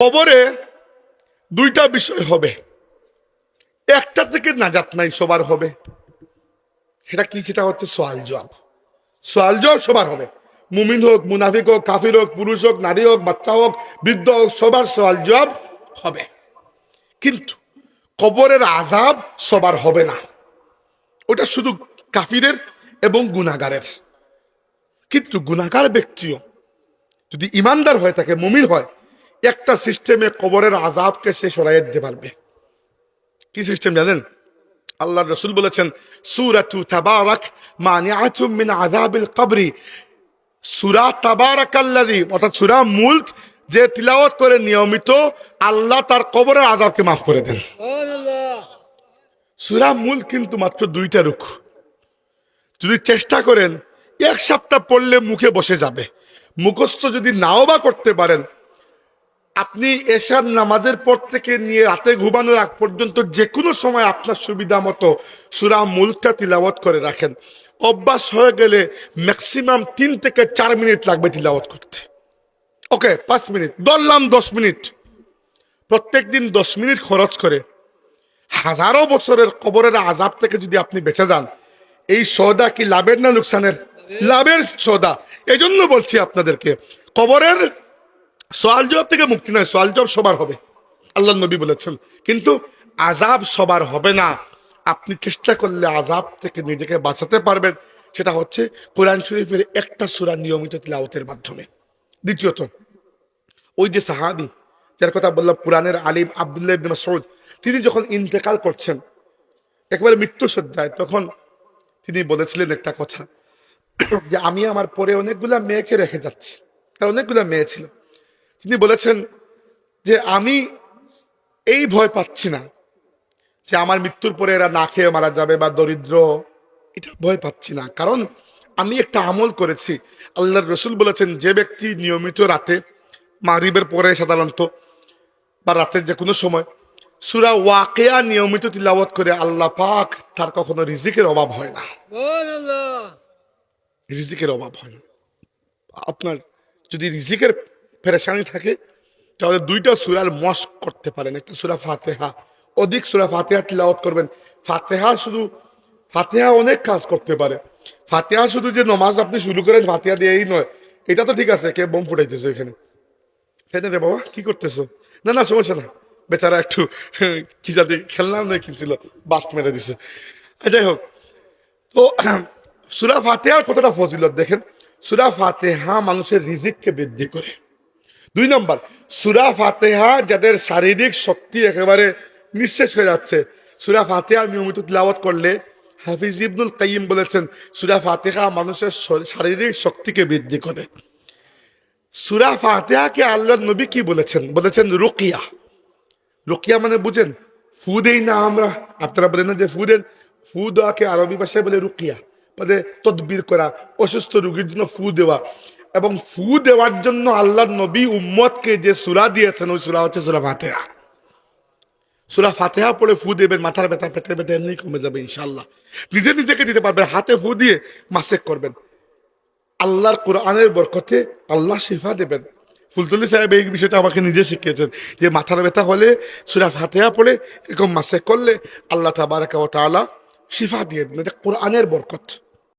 কবরে দুইটা বিষয় হবে। একটা থেকে নাজাত নাই, সবার হবে। সেটা কি? সেটা হচ্ছে সোয়াল জবাব। সোয়াল জবাব সবার হবে। মুমিন হোক, মুনাফিক হোক, কাফির হোক, পুরুষ হোক, নারী হোক, বাচ্চা হোক, বৃদ্ধ হোক, সবার সোয়াল জবাব হবে। কিন্তু কবরের আজাব সবার হবে না। ওটা শুধু কাফিরের এবং গুনাগারের কিন্তু গুনাগার ব্যক্তিও যদি ইমানদার হয়ে থাকে, মুমিন হয় একটা সিস্টেমে কবরের আজাবকে সে সরাইয়ে দিতে পারবে। কি সিস্টেম জানেন? আল্লাহ রসুল বলেছেন, সুরাতু তাবারাক মানিআতুম মিন আযাবিল কবরি। সূরা তাবারাকাল্লাযী অর্থাৎ সূরা মুলক যে তিলাওয়াত করে নিয়মিত আল্লাহ তার কবরের আযাবকে মাফ করে দেন। সূরা মুলক কিন্তু মাত্র দুইটা রুখ যদি চেষ্টা করেন, এক সপ্তাহ পড়লে মুখে বসে যাবে। মুখস্থ যদি নাও বা করতে পারেন আপনি এশার নামাজের পর থেকে নিয়ে রাতে ঘুমানোর আগ পর্যন্ত যে কোনো সময় আপনার সুবিধা মতো সুরা মুলকটা তিলাওয়াত করে রাখেন। অভ্যাস হয়ে গেলে ম্যাক্সিমাম তিন থেকে চার মিনিট লাগবে তিলাওয়াত করতে। ওকে পাঁচ মিনিট। ধরলাম দশ মিনিট। প্রত্যেক দিন দশ মিনিট খরচ করে হাজারো বছরের কবরের আজাব থেকে যদি আপনি বেঁচে যান, এই সৌদা কি লাভের না লোকসানের লাভের সৌদা এই জন্য বলছি আপনাদেরকে, কবরের সোয়াল জবাব থেকে মুক্তি নয় সোয়াল জবাব সবার হবে। আল্লাহ নবী বলেছেন, কিন্তু আজাব সবার হবে না। আপনি চেষ্টা করলে আজাব থেকে নিজেকে বাঁচাতে পারবেন। সেটা হচ্ছে কোরআন শরীফের একটা সুরা নিয়মিত তিলাওয়াতের মাধ্যমে। দ্বিতীয়ত, ওই যে সাহাবি, যার কথা বললাম পুরাণের আলিম আবদুল্লাহ ইবনে তিনি যখন ইন্তেকাল করছেন, একবারে মৃত্যু সজ্জায় তখন তিনি বলেছিলেন একটা কথা, যে আমি আমার পরে অনেকগুলা মেয়েকে রেখে যাচ্ছি। তার অনেকগুলা মেয়ে ছিল। তিনি বলেছেন যে আমি এই ভয় পাচ্ছি না যে আমার মৃত্যুর পরে এরা না খেয়ে মারা যাবে বা দরিদ্র এটা ভয় পাচ্ছি না। কারণ আমি একটা আমল করেছি। আল্লাহর রসুল বলেছেন যে ব্যক্তি নিয়মিত রাতে মাগরিবের পরে সাধারণত বা রাতের যে কোনো সময় সুরা ওয়াকেয়া নিয়মিত তিলাওয়াত করে আল্লাহ পাক তার কখনো রিজিকের অভাব হয় না। রিজিকের অভাব হয় না। আপনার যদি রিজিকের পেরেশানি থাকে, তাহলে দুইটা সুরার মস্ক করতে পারেন। একটা সুরা ফাতেহা, অধিক সুরা ফাতেহা তিলাওয়াত করবেন। ফাতেহা শুধু, ফাতেহা অনেক কাজ করতে পারে। ফাতেহা শুধু যে নমাজ আপনি শুরু করেন, ফাতেহা দিয়েই নয়, এটা তো ঠিক আছে, কে বোম ফুটাইতেছে এখানে। কেন রে বাবা? কি করতেছো? না না, সমস্যা না। বেচারা একটু, কি যাতে খেললাম না কি ছিল, বাস্ট মেরে দিছে। যাই হোক। তো, সুরা ফাতেহার কতটা ফজিলত দেখেন? সুরা ফাতেহা মানুষের রিজিককে বৃদ্ধি করে। দুই নম্বর, সুরা ফাতেহা যাদের শারীরিক শক্তি একেবারে নিঃশেষ হয়ে যাচ্ছে, সুরা ফাতেহা নিয়মিত তিলাওয়াত করলে হাফিজ ইবনুল কাইম বলেছেন, সুরা ফাতেহা মানুষের শারীরিক শক্তিকে বৃদ্ধি করে। সুরা ফাতেহাকে আল্লাহ নবী কি বলেছেন? বলেছেন রুকিয়া। রুকিয়া মানে বুঝেন, ফু দেই না আমরা। আপনারা বলেন না যে ফু দেন, ফু দেওয়াকে আরবি ভাষায় বলে রুকিয়া। মানে তদবির করা, অসুস্থ রুগীর জন্য ফু দেওয়া। এবং ফু দেওয়ার জন্য আল্লাহ নবী উম্মতকে যে সুরা দিয়েছেন, ওই সুরা হচ্ছে সুরা ফাতেহা। সুরা ফাতেহা পড়ে ফু দেবেন, মাথার ব্যথা, পেটের ব্যথা এমনি কমে যাবে ইনশাল্লাহ নিজে নিজেকে দিতে পারবেন, হাতে ফু দিয়ে মাসেক করবেন। আল্লাহর কোরআনের বরকতে আল্লাহ শিফা দেবেন। ফুলতলি সাহেব এই বিষয়টা আমাকে নিজে শিখিয়েছেন যে মাথার ব্যথা হলে, সুরা ফাতেহা পড়ে এরকম মাসে করলে আল্লাহ তাবারাকা ও তাআলা শিফা দিয়ে দেন এটা কোরআনের বরকত।